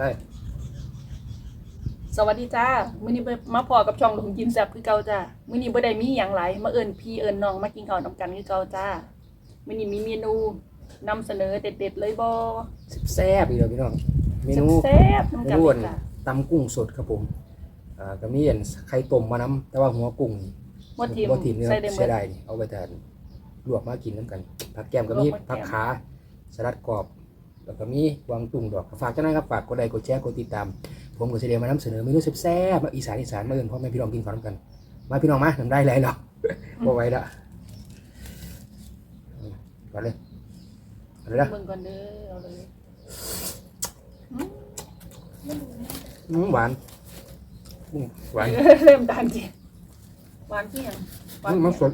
ได้สวัสดีจ้ามื้อนี้มาพอกับช่องลุงกินแซ่บคือเก่าจ้ามื้อนี้บ่ได้มีหยังหลายมาเอิ้นพี่เอิ้นน้องมากินข้าวนำกันคือเก่าจ้ามื้อนี้มีเมนูนำเสนอเด็ดๆเลยบ่แซ่บๆอีกแล้วพี่น้องเมนูแซ่บๆเมนำกันนูเลอัยนจ้าตำกุ้งสดครับผมอ่าก็มีอันไข่ต้มมาน้ำแต่ว่าหัวกุ้งนี่บ่ทิมบ่ทิมเนี่ยใส่ได้หมเสีดยดายนี่เอาไปทานลวกมากินน้ำกันผักแก้มก็มีลวกมาแกมผักขาสลัดกรอบ แล้วก็มีวางตุ่งดอกฝากเจ้าหน้าครับฝากกดไลค์กดแชร์กดติดตาม ผมก็จะเดียมานำเสนอเมนูแซ่บๆมาอีสานอีสานมาเอินพ่อแม่พี่น้องกินข้าวน้ำกัน มาพี่น้องมาทำได้เลยเนาะบ่ไหวละก่อนเลยเอาเลยนะเบิ่งก่อนเด้อเอาเลยอืมหวานอืมหวานเริ่มตามจริงหวานที่หยังหวานอืมมันสด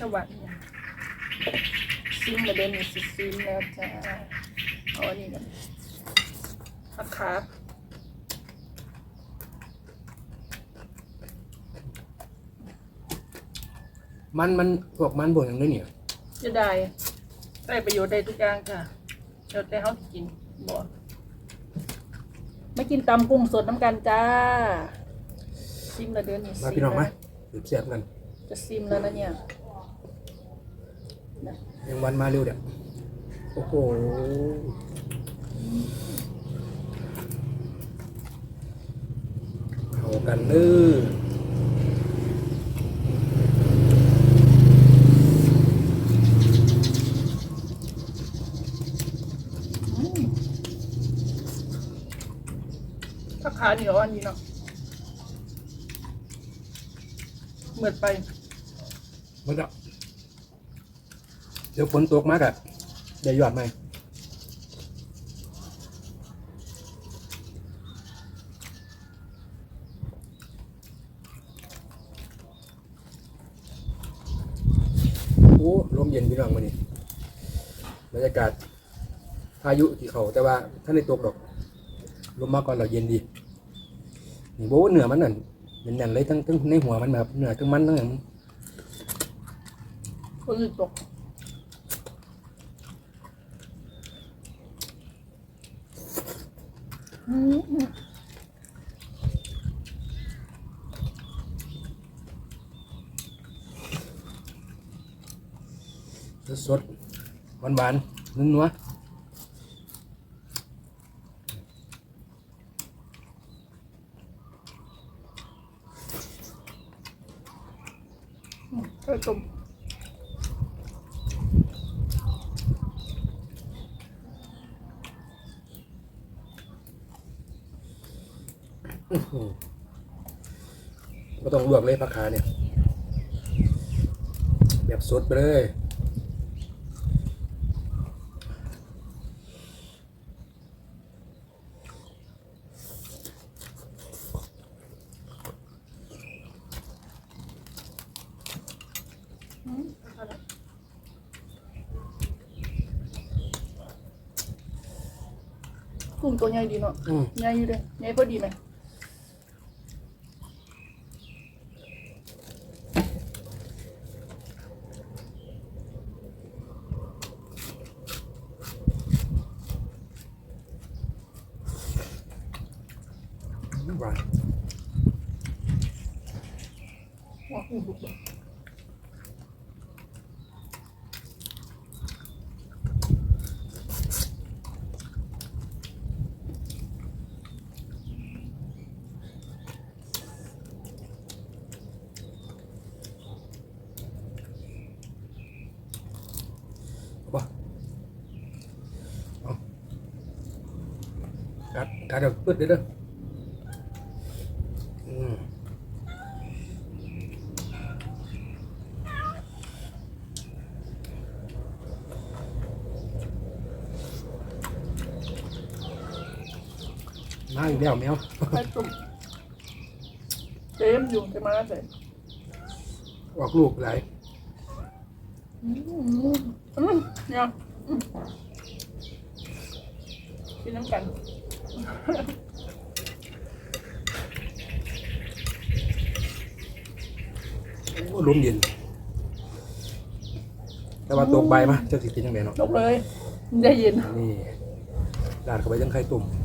จะหวานที่หยัง ซิมแล้วเด้อนี่สิซิมแล้วจ้าเอาอันนี้ก่อนผักขามันมันพวกมันบดอย่างนี้เนี่ยจะได้ได้ประโยชน์ได้ทุกอย่างค่ะเดี๋ยวแต่เขาสิกินบ่ไม่กินตำกุ้งสดน้ำกันจ้าซิมแล้วเดือนนี้มาซิพี่น้องแล้วมาเสียบๆกัน จะซิมแล้วนะเนี่ยนะ ยังวันมาเร็วเดี๋ยวโอ้โหเข้ากันเด้ออืมถ้าขาเหนียวอันนี้เนาะเหมือนไปมันก็ เดี๋ยวฝนตกมากอะได้ยอดไหมโอ้ลมเย็นพี่น้องมานี่บรรยากาศพายุที่เขาแต่ว่าท่านในตกดอกลมมาก่อนเราเย็นดีนี่โบ้เหนือมันนั่นเป็นนั่นเลยทั้งทั้งในหัวมันแบบเหนือทั้งมันทั้งนั้นคนอื่นตกอืม สดหวานหวานๆนุ่มนัวไข่ต้ม ก็ต้องลวกเลยผักขาเนี่ย แบบสดไปเลยอืมกุ้งตัวใหญ่ดีเนาะอืมใหญ่อยู่เลยใหญ่พอดีไหม หวาน ว้าวกุ้งดุเลย บ่เอากัดกัดเดี๋ยวปึ๊ดเด้อเด้ออืม มาอีกแล้วแมวไข่ต้มเต็มอยู่เต็มมาใส่ออกลูกหลายอืมอืมเนี่ยอืมกินน้ำกันโอ้ลมเย็น แต่ว่าตกใบมาเจ้าสิกินยังไงเนาะลกเลย ได้ยิน นี่ราดเข้าไปยังไข่ตุ่มๆ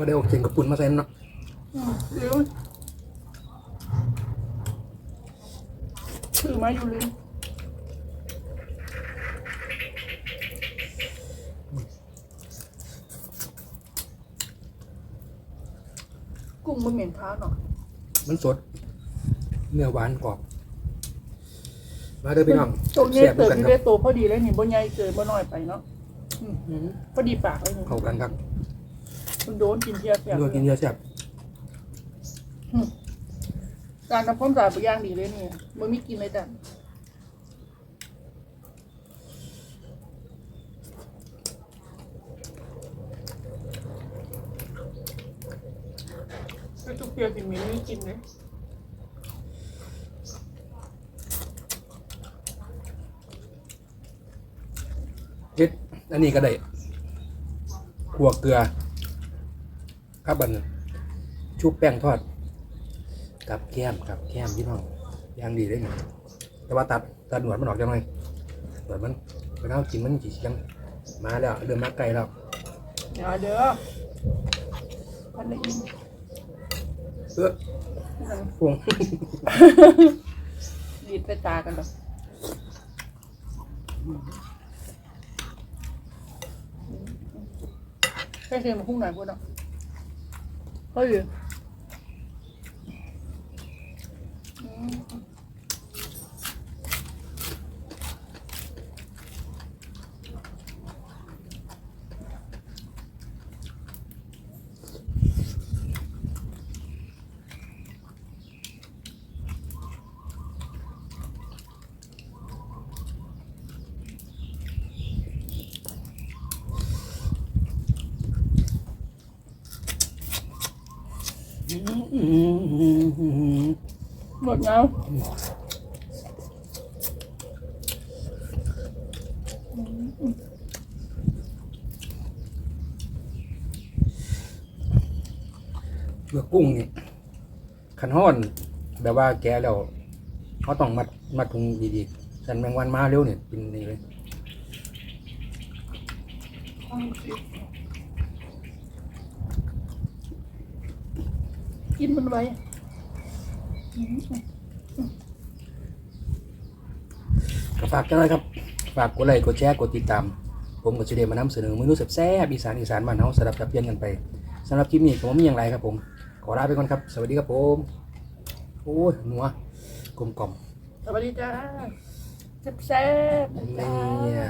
วานกรอบเนี่ยฮะกุ้งนี่นี่เดี๋ยวว่าได้เอาเข่งกับปุ่นมาใส่เนาะอืมลืมถือมาอยู่ลืมกุ้งมันเหม็นเท้าเนาะมันสด เนื้อหวานกรอบ มาเด้อพี่น้องตัวใหญ่แซ่บเติบกันอยู่คได้รับตัวพอดีเลยนี่บ่ใหญ่เกินบ่น้อยไปเนาะอืมอืมพอดีปากเลยนี่เข้ากันครับ มันโดนกินเทียบแบบนัวกินเยอะแซ่บการทำความสะอาดไปอย่างดีเลยนี่มันมีกินเลยจ้ะก็ทุกเพียกินมีไม่กินเลยเฮ็ดอันนี้ก็ได้ขัวเกลือ ครับบัดนชุบแป้งทอด กับแก้มกับแก้มพี่น้องอย่างดีเลยนี่แต่ว่าตัดตัดหนวดมันออกจังไงหนวดมันเวลากินมันจียังมาแล้วเริ่มมาไกลแล้วเดี๋ยวเด้อพันละอินเออพวงดีดไปตากันแบบแค่เค็มพุ่งหน่อยพวกเนาะ เหมดแล้วเมื่อกุ้งนี่ขันห้อนแบบว่าแกแล้วเขาต้องมัดมัดถุงดีๆสันแมงวันมาเร็วเนี่ยเป็นนี่เลย กินมันไว้ก็ฝากกันเลยครับ ฝากกดไลค์กดแชร์กดติดตาม ผมก็จะได้มานำเสนอเมนูแซ่บๆอีสานอีสานบ้านเฮาสลับสับเปลี่ยนกันไปสำหรับคลิปนี้ผมมีอย่างไรครับผม ขอลาไปก่อนครับ สวัสดีครับผม โอ้ยนัวกลมกล่อมสวัสดีจ้าแซ่บๆๆจ้าเนี่ย